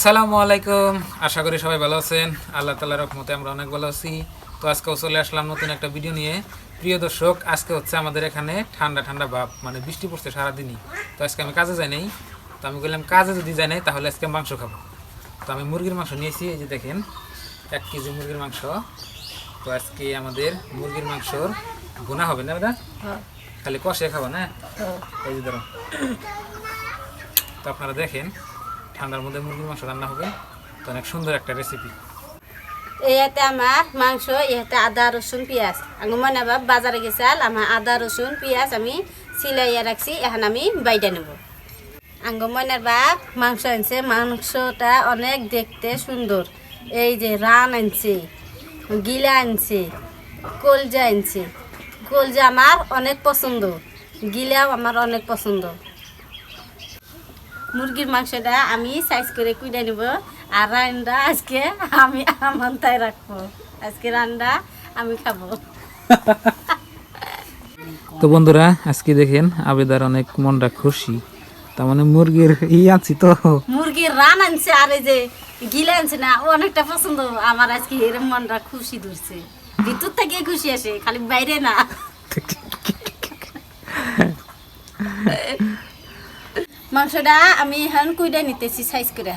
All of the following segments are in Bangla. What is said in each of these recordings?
আসসালামু আলাইকুম। আশা করি সবাই ভালো আছেন। আল্লাহ তালার রহমতে আমরা অনেক ভালো আছি। তো আজকেও চলে আসলাম নতুন একটা ভিডিও নিয়ে। প্রিয় দর্শক আজকে হচ্ছে আমাদের এখানে ঠান্ডা ঠান্ডা ভাব মানে বৃষ্টি পড়ছে সারাদিনই। তো আজকে আমি কাজে যাই নাই। তো আমি বললাম কাজে যদি যাই নাই তাহলে আজকে মাংস খাব। তো আমি মুরগির মাংস নিয়েছি এই যে দেখেন এক কেজি মুরগির মাংস। তো আজকে আমাদের মুরগির মাংসর গুণা হবে না দাদা খালি কষে খাব না? এই যে ধরো। তো আপনারা দেখেন ঠান্ডার মধ্যে মুরগির মাংস রান্না হবে। তো অনেক সুন্দর একটা রেসিপি ইয়াতে আমার মাংস ইয়াতে আদা, রসুন, পেঁয়াজ। আমি মনে ভাব, বাজারে গেছাল, আমার আদা, রসুন, পেঁয়াজ আমি সিলাইয়া রাখছি, এখন আমি বাইডা নেব। আঙ্গ মনের বাপ মাংস আনছে। মাংসটা অনেক দেখতে সুন্দর। এই যে রান আনছে, গিলা আনছে, কলজা আনছে। কলজা আমার অনেক পছন্দ। গিলাও আমার অনেক পছন্দ। মুরগির মাংসটা আমি সাইজ করে কুইডা নিব। আর রান্না আজকে আমি আমার তাই রাখব। আজকে রান্না আমি খাব। তো বন্ধুরা আজকে দেখেন আবেদার অনেক মনটা খুশি। তার মানে মুরগির ই আছি তো। মুরগির রান আনছে আর এই যে গিলে আনছে না ও অনেকটা পছন্দ। আমার আজকে এরম মনটা খুশি ধরছে। ভিতর থেকে খুশি আসে খালি বাইরে না। মাংসটা আমি এখন কুইডা নিতেছি সাইজ করে।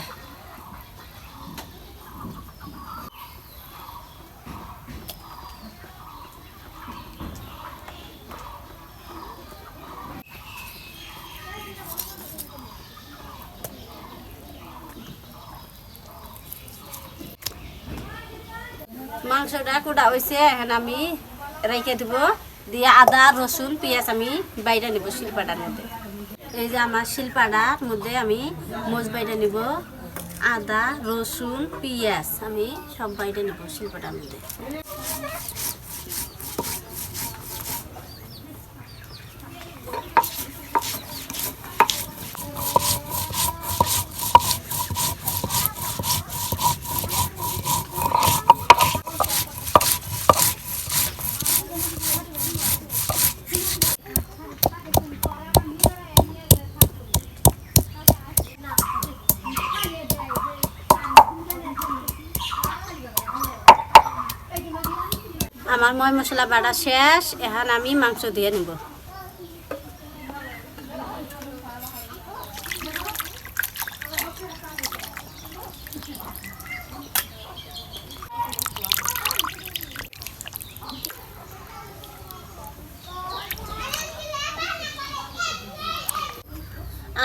মাংসটা কুড়া হয়েছে এখন আমি রেখে দিব, দিয়ে আদা, রসুন, পেঁয়াজ আমি বাইরে নিব শিলপাটার মধ্যে। এই যে আমার শিলপাড়ার মধ্যে আমি মোজ বাইটা নিব, আদা, রসুন, পিঁয়াজ আমি সব বাইটা নিব শিলপাটার মধ্যে। আমার ময় মশলা বাটা শেষ, এখন আমি মাংস দিয়ে নিব।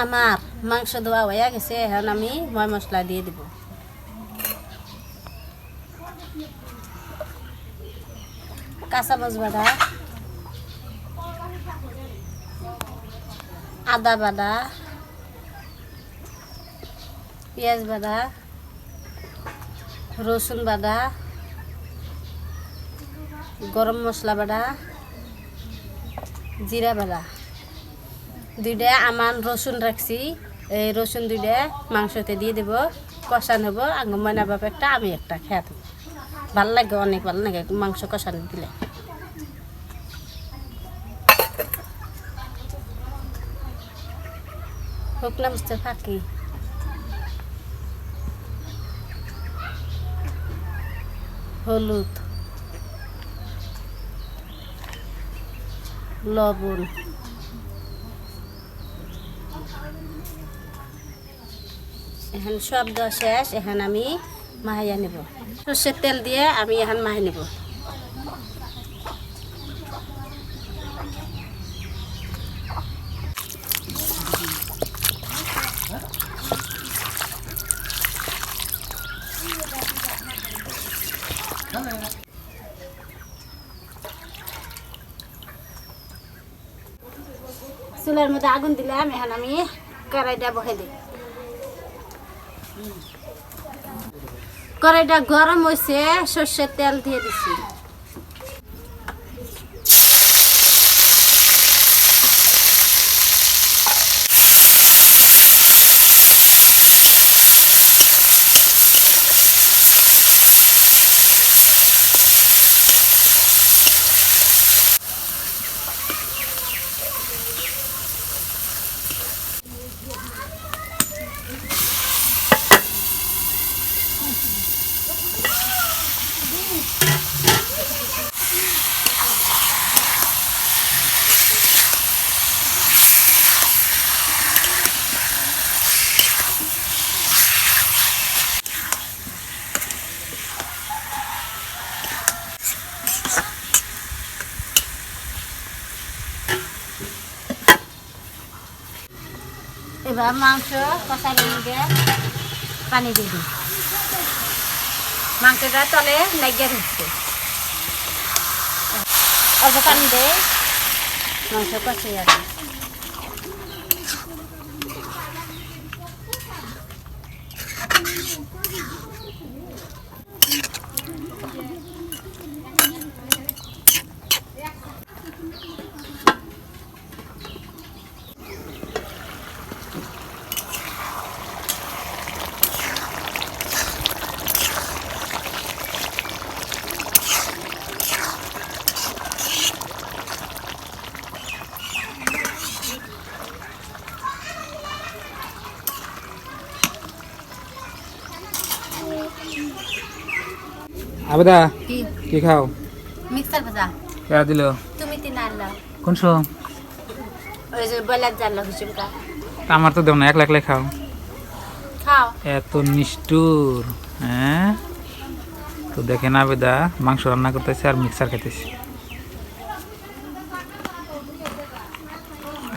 আমার মাংস ধোয়া হয়ে গেছে, এখন আমি ময় মশলা দিয়ে দিব। কাঁচা মাছ আদা বাটা পেঁয়াজ বাটা রসুন বাটা গরম মশলা বাটা জিরা বাটা দুইটা আমান রসুন রাখছি, এই রসুন দুইটা মাংসতে দিয়ে দেব, কষান হব আঙ্গ ময়না বাপ একটা আমি একটা খেয়ে ভালো লাগে, অনেক ভালো লাগে মাংস কষানো দিলে। হোক না বুঝতে ফাঁকি। হলুদ। লবণ। এখন সব দেওয়া শেষ, এখন আমি মাহাইয়া নেব। সর্ষের তেল দিয়ে আমি এখন মাহাই নেব। চুলের মধ্যে আগুন দিলাম এখন আমি কড়াইটা বসে দিই। কড়াইটা গরম হয়েছে সর্ষের তেল দিয়ে দিছি। এবার মাংস কষানোর মধ্যে পানি দিয়ে দিই মাংসটা তলে নাইগে হচ্ছে অল্প পানি দিয়ে মাংস কষে যাবে আবেদা কি? খাও? মিক্সার ভাজা। কেয়া দিল। তুমি তিন আনলাম কোন শো ওই যে বয়লার জানলো হুসুমকা আমার তো দেব না একলা একলাই খাও। খাও। এত নিষ্ঠুর হ্যাঁ? তো দেখেন আবেদা মাংস রান্না করতেছে আর মিক্সার খেতেছে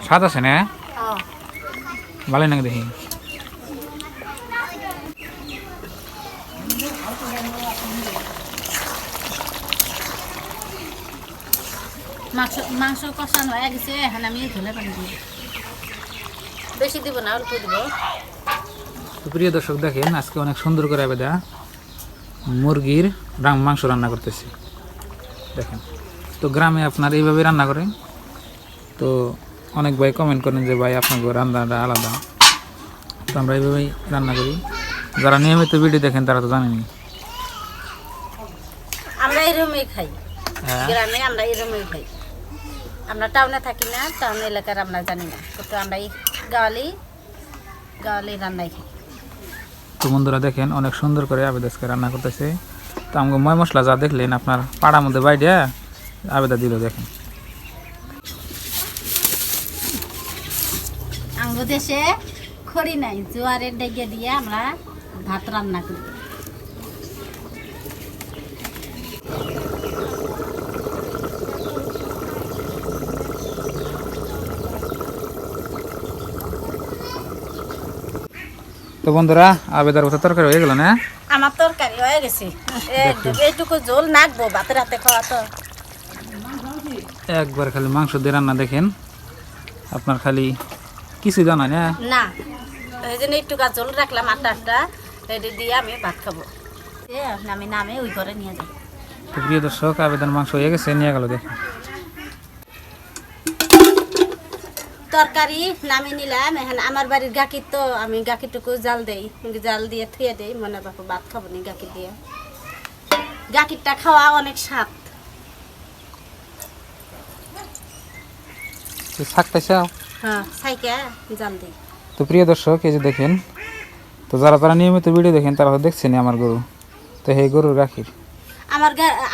স্বাদ আছে না? ভালোই নাকি দেখি? মাংস মাংস কষানো হয়ে গেছে এখন আমি ধুলে পানি দিব বেশি দিব না অল্প দিব। তো প্রিয় দর্শক দেখেন আজকে অনেক সুন্দর করে আবেদা মুরগির মাংস রান্না করতেছে। দেখেন তো গ্রামে আপনার এইভাবে রান্না করে তো অনেক ভাই কমেন্ট করেন যে ভাই আপনার রান্নাটা আলাদা। তো আমরা এইভাবেই রান্না করি। যারা নিয়মিত ভিডিও দেখেন তারা তো জানেনি আমরা এরমই খাই। হ্যাঁ। গ্রামে আমরা এরমই খাই। আমরা টাউনে থাকি না টাউন এলাকার আমরা জানি না। কিন্তু আমরা এই গাওয়ালি গাওয়ালি রান্নাই খাই। তো বন্ধুরা দেখেন অনেক সুন্দর করে আবেদাসকে রান্না করতেছে। তো আমাকে ময় মশলা যা দেখলেন আপনার পাড়ার মধ্যে বাইডিয়া আবেদা দিল দেখেন। আঙ্গ দেশে খড়ি নাই জোয়ারের ডেকে দিয়ে আমরা ভাত রান্না করি। তো বন্ধুরা আবেদার কথা তরকারি হয়ে গেল না? আমার তরকারি হয়ে গেছে। এইটুকু ঝোল নাকবো ভাতের হাতে খাওয়া তো। একবার খালি মাংস দিয়ে রান্না দেখেন। আপনার খালি কিছু জানা না না এই জন্য একটু ঝোল রাখলাম আটটা আটটা এটা দিয়ে আমি ভাত খাব। আমি নামে ওই করে নিয়ে যাই। প্রিয় দর্শক আবেদন মাংস হয়ে গেছে নিয়ে গেল দেখেন। তরকারি নামিয়ে নিলাম। এখন আমার বাড়ির গাখির তো আমি গাখিরটুকু জাল দেই জাল দিয়ে থুয়ে দেই মনে বাপু ভাত খাব নি গাখির দিয়ে। গাখিরটা খাওয়া অনেক স্বাদ। হ্যাঁ সাইকে জাল দিই। তো প্রিয় দর্শক এই যে দেখেন তো যারা তারা নিয়মিত ভিডিও দেখেন তারা তো দেখছেনই আমার গরু। তো এই গরুর গাখির। আমার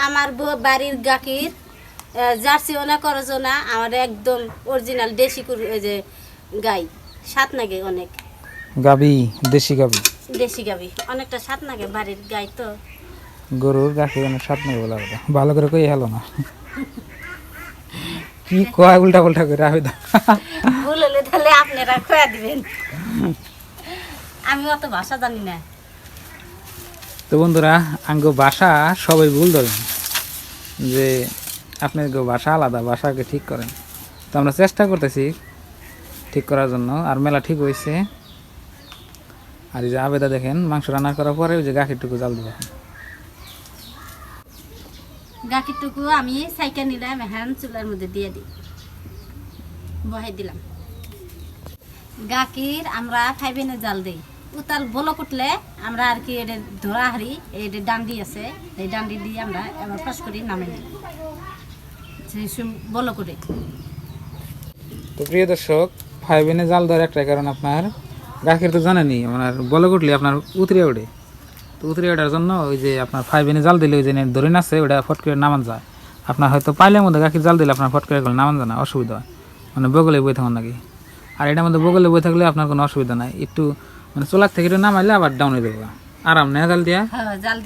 আমার বাড়ির গাখির জার্সিও না করজও না আমার একদম অরিজিনাল দেশি এই যে গাই। সাত নাগে অনেক। গাবি দেশি গাবি। দেশি গাবি। অনেকটা সাত নাগে বাড়ির গাই তো। গরুর গাখির অনেক স্বাদ নেই বলা কথা ভালো করে কই হলো না। কি কয় উল্টা পাল্টা করে আবেদন ভুল হলে তাহলে আপনারা খোয়া দিবেন। আমি অত ভাষা জানি না। তো বন্ধুরা আঙ্গ ভাষা সবাই ভুল ধরেন। যে আপনার ভাষা আলাদা, ভাষাকে ঠিক করেন। তো আমরা চেষ্টা করতেছি ঠিক করার জন্য। আর মেলা ঠিক হয়েছে। আর এই যে আবেদা দেখেন, মাংস রান্না করার পরে ওই যে গাখিরটুকু জাল দেবো গাখিরটুকু আমি সাইকেল নিলাম, এখন চুলার মধ্যে দিয়ে দিই। বহাই দিলাম। গাখির আমরা ফাইভেনে জাল দিই। উতাল বলো কুটলে আমরা আর কি এটা ধরা হারি এটা ডান্ডি আছে। এই ডান্ডি দিয়ে আমরা এবার ফাঁস করি নামে নিই সেই সম- বলো করে। তো প্রিয় দর্শক ফাইভ এনে জাল দেওয়ার একটাই কারণ আপনার গাখির তো জানেনি আপনার বলে উঠলে আপনার উতরে ওঠে। তো উতরে ওঠার জন্য ওই যে আপনার ফাইভ এনে জাল দিলে ওই যে ধরে আছে ওটা ফট করে নামান যায়। আপনার হয়তো পাইলের মধ্যে গাখির জাল দিলে আপনার ফট করে গেলে নামান যায় না অসুবিধা হয়। মানে বগলে বই থাকুন নাকি? আর এটার মধ্যে বগলে বই থাকলে আপনার কোনো অসুবিধা নাই। একটু মানে চোলার থেকে একটু নামাইলে আবার ডাউনে দেবো আরাম নেই জাল দিয়া? হ্যাঁ জাল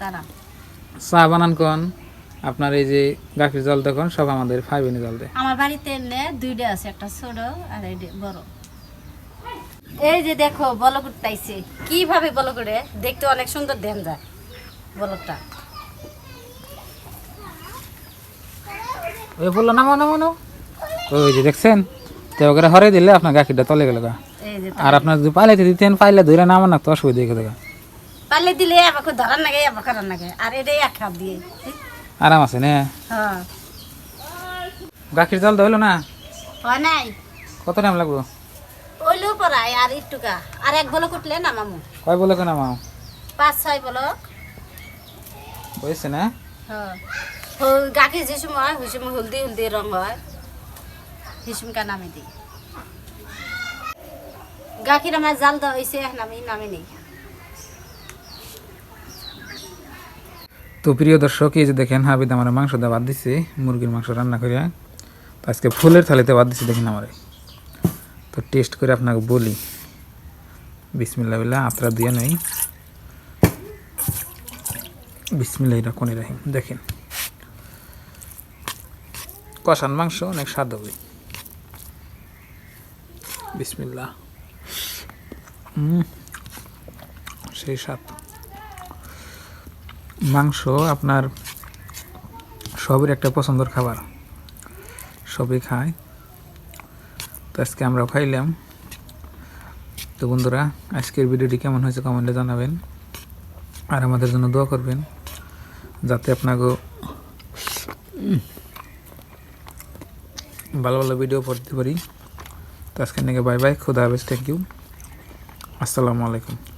আরাম। চা বানান কন। আপনার এই যে গাখির জল তখন সব আমাদের ফাইভ জল দেয়। আমার বাড়িতে এনে দুইটা আছে একটা ছোট আর এইটা বড়। এই যে দেখো বলক উঠতাইছে কীভাবে করে দেখতে অনেক সুন্দর দেন যায় বলকটা। ওই বলল নামো নামো নামো ওই যে দেখছেন? তো ওকে হরে দিলে আপনার গাখিরটা তলে গেল। আর আপনার যদি পাইলাইতে দিতেন পাইলে ধরে নামো না তো অসুবিধা দেখে দেখা পারলে দিলে আমাকে ধরার করার নাগে। আর এটাই এক খাপ দিয়ে। আরাম আছে না? হ্যাঁ। গাখির জল হইল না? হয় নাই। কত টাইম লাগবো? ওইলেও পড়াই আর একটুকা। আর এক বলক উঠলে না মামু? কয় বলে কেন মাও পাঁচ ছয় বলক। বুঝছে না? হ্যাঁ। গাখীর যে সময় ওই সময় হলদি হলদি রং হয়। হিসুমকা নামে দিই। গাখীর আমার জাল দেওয়া হয়েছে আমি নামে নেই। তো প্রিয় দর্শক, এই যে দেখেন হাবিদ আমার মাংস দেওয়া বাদ দিছে, মুরগির মাংস রান্না করে তো আজকে ফুলের থালিতে বাদ দিছে দেখেন আমার। তো টেস্ট করে আপনাকে বলি। বিসমিল্লা বিল্লা আত্রা দিয়ে নেই। বিসমিল্লা রাখুন রাহিম, দেখেন। কষান মাংস, অনেক স্বাদ হবে। বিসমিল্লা সেই স্বাদ। মাংস আপনার সবের একটা পছন্দের খাবার। সবই খায়। তো আজকে আমরাও খাইলাম। তো বন্ধুরা, আজকের ভিডিওটি কেমন হয়েছে কমেন্টে জানাবেন। আর আমাদের জন্য দোয়া করবেন, যাতে আপনাকে ভালো ভালো ভিডিও পড়তে পারি। তো আজকে নাকি বাই বাই, খুদা হাফেজ থ্যাংক ইউ আসসালামু আলাইকুম।